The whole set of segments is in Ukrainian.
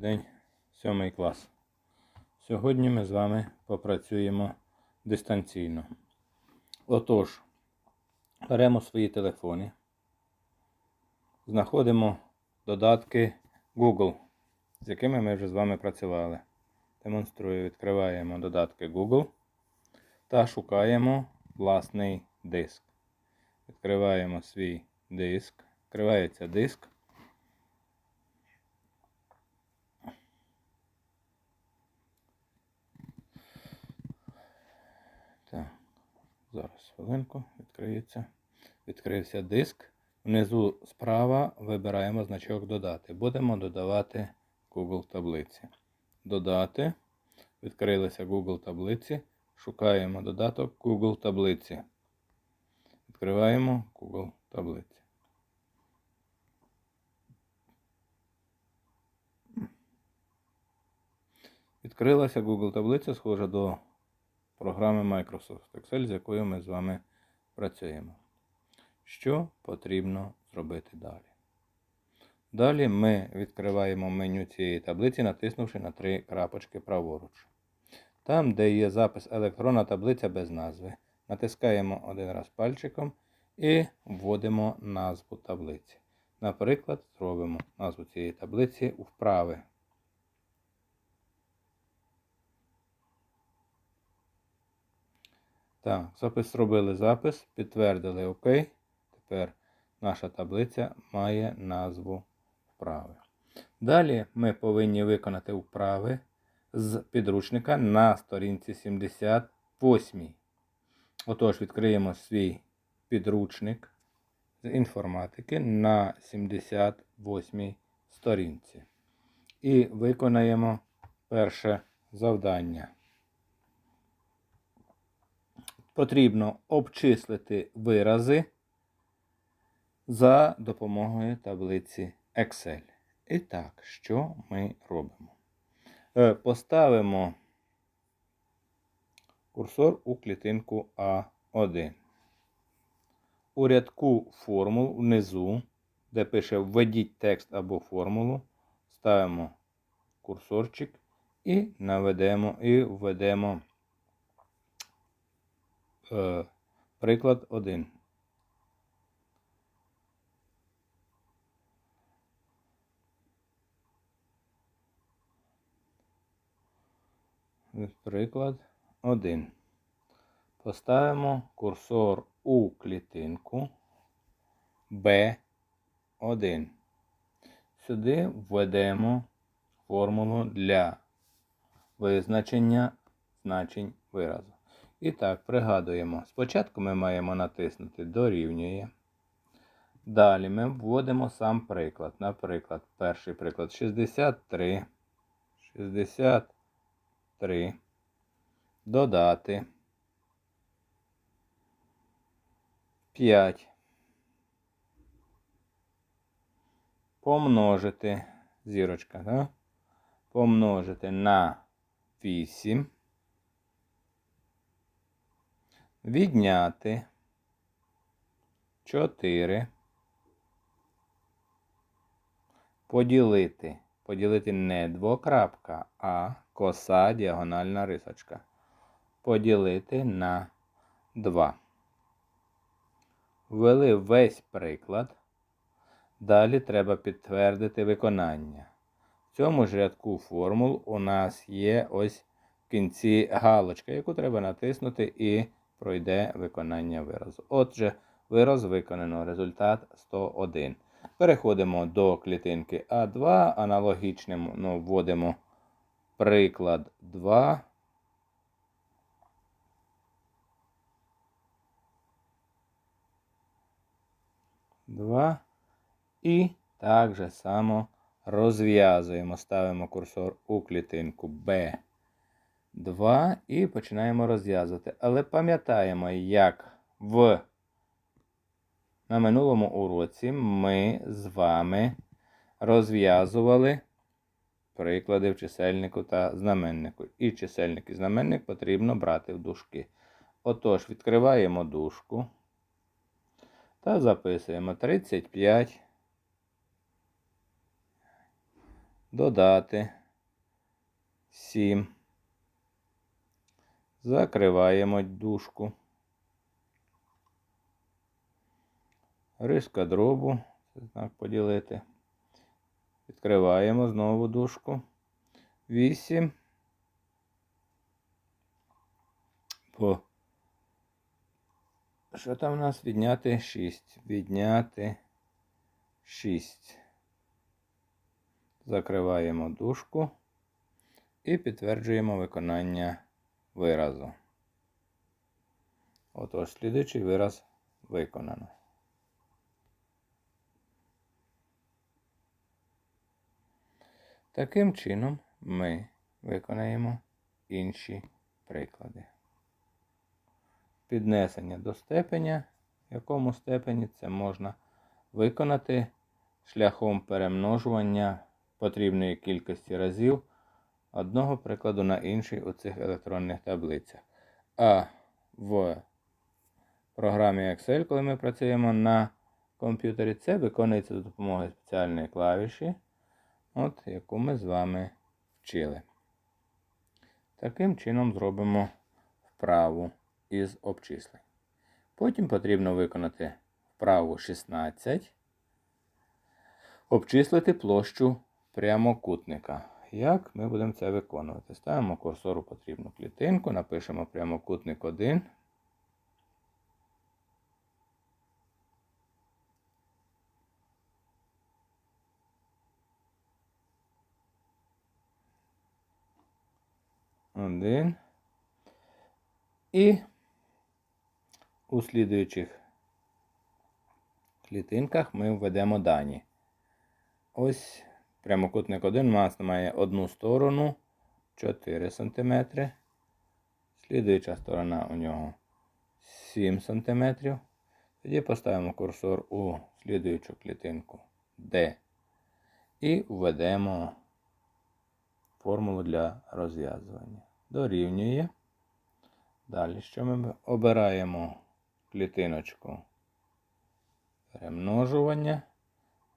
День, сьомий клас. Сьогодні ми з вами попрацюємо дистанційно. Отож, беремо свої телефони, знаходимо додатки Google, з якими ми вже з вами працювали. Демонструю, відкриваємо додатки Google та шукаємо власний диск. Відкриваємо свій диск, відкривається диск. Зараз хвилинку відкриється. Відкрився диск. Внизу справа вибираємо значок додати. Будемо додавати Google таблиці. Додати. Відкрилися Google таблиці. Шукаємо додаток Google таблиці. Відкриваємо Google таблиці. Відкрилася Google таблиця, схожа до програми Microsoft Excel, з якою ми з вами працюємо. Що потрібно зробити далі? Далі ми відкриваємо меню цієї таблиці, натиснувши на три крапочки праворуч. Там, де є запис електронна таблиця без назви, натискаємо один раз пальчиком і вводимо назву таблиці. Наприклад, зробимо назву цієї таблиці вправи. Так, запис зробили запис, підтвердили ОК. Тепер наша таблиця має назву вправи. Далі ми повинні виконати вправи з підручника на сторінці 78. Отож, відкриємо свій підручник з інформатики на 78 сторінці. І виконаємо перше завдання. Потрібно обчислити вирази за допомогою таблиці Excel. І так, що ми робимо? Е, Поставимо курсор у клітинку А1. У рядку формул внизу, де пише Введіть текст або формулу, ставимо курсорчик і наведемо і введемо е, приклад 1. Приклад 1. Поставимо курсор у клітинку B1. Сюди введемо формулу для визначення значень виразу. І так, пригадуємо. Спочатку ми маємо натиснути дорівнює. Далі ми вводимо сам приклад. Наприклад, перший приклад 63. 63. Додати. 5. Помножити. Зірочка, да? Помножити на 8. Відняти 4. Поділити. Поділити не двокрапка, а коса діагональна рисочка. Поділити на 2. Ввели весь приклад. Далі треба підтвердити виконання. В цьому ж рядку формул у нас є ось в кінці галочка, яку треба натиснути і пройде виконання виразу. Отже, вираз виконано. Результат 101. Переходимо до клітинки А2. Аналогічним ну, вводимо приклад 2. Два. І так же само розв'язуємо. Ставимо курсор у клітинку B2 і починаємо розв'язувати. Але пам'ятаємо, як в на минулому уроці ми з вами розв'язували приклади в чисельнику та знаменнику. І чисельник і знаменник потрібно брати в дужки. Отож, відкриваємо дужку та записуємо 35 додати 7. Закриваємо дужку. Риска дробу, це знак поділити. Відкриваємо знову дужку. 8. По. Що там у нас? Відняти 6. Відняти 6. Закриваємо дужку і підтверджуємо виконання виразу. Отож, слідуючий вираз виконано. Таким чином ми виконаємо інші приклади. Піднесення до степеня, в якому степені це можна виконати шляхом перемножування потрібної кількості разів одного прикладу на інший у цих електронних таблицях. А в програмі Excel, коли ми працюємо на комп'ютері, це виконується за допомогою спеціальної клавіші, от, яку ми з вами вчили. Таким чином зробимо вправу із обчислень. Потім потрібно виконати вправу 16, обчислити площу прямокутника. Як ми будемо це виконувати? Ставимо курсор у потрібну клітинку, напишемо прямокутник 1. Один. І у слідуючих клітинках ми введемо дані. Ось прямокутник 1 у має одну сторону 4 см. Слідуюча сторона у нього 7 см. Тоді поставимо курсор у слідуючу клітинку D і введемо формулу для розв'язування. Дорівнює. Далі, що ми обираємо клітиночку перемножування,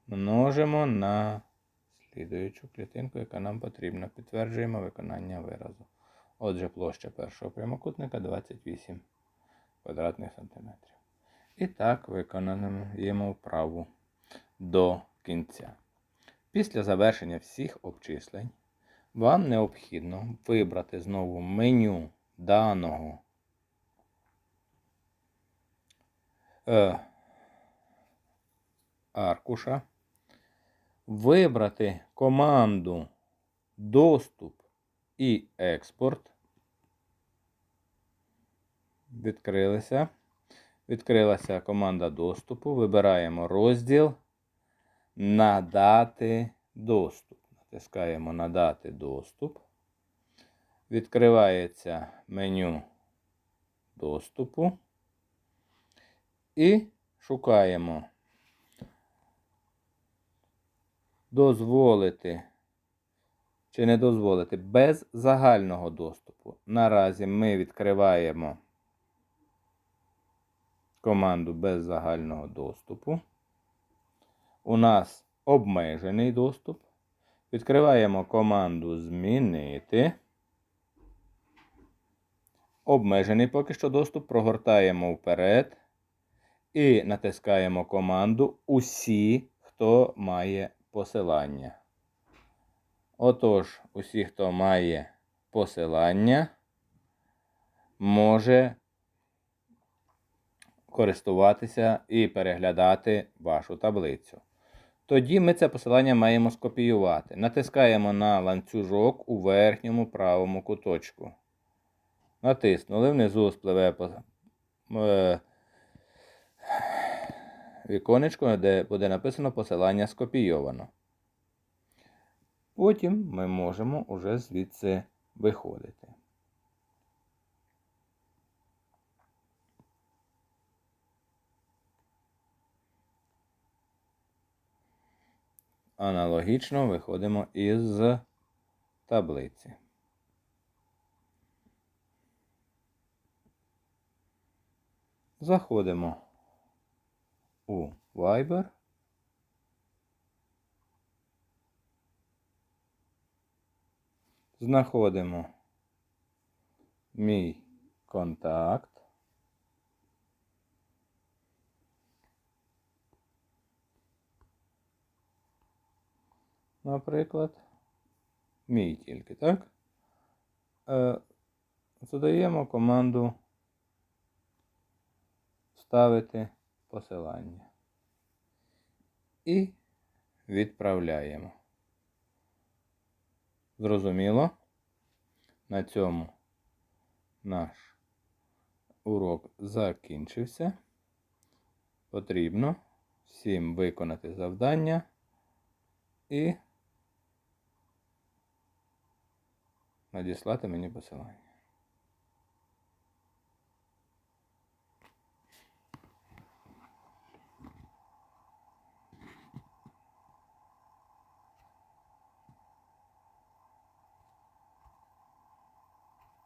множимо на слідуючу клітинку, яка нам потрібна. Підтверджуємо виконання виразу. Отже, площа першого прямокутника 28 квадратних сантиметрів. І так виконуємо вправу до кінця. Після завершення всіх обчислень вам необхідно вибрати знову меню даного е, аркуша, вибрати команду Доступ і експорт. Відкрилися. Відкрилася команда доступу. Вибираємо розділ Надати доступ. Натискаємо Надати доступ. Відкривається меню доступу. І шукаємо дозволити чи не дозволити без загального доступу. Наразі ми відкриваємо команду без загального доступу. У нас обмежений доступ. Відкриваємо команду Змінити. Обмежений поки що доступ. Прогортаємо вперед. І натискаємо команду Усі, хто має посилання. Отож, усі, хто має посилання, може користуватися і переглядати вашу таблицю. Тоді ми це посилання маємо скопіювати. Натискаємо на ланцюжок у верхньому правому куточку. Натиснули, внизу спливе е, віконечко, де буде написано посилання скопійовано. Потім ми можемо уже звідси виходити. Аналогічно виходимо із таблиці. Заходимо у Viber. Знаходимо мій контакт. Наприклад, мій тільки, так? Е, задаємо команду вставити посилання. І відправляємо. Зрозуміло? На цьому наш урок закінчився. Потрібно всім виконати завдання і надіслати мені посилання.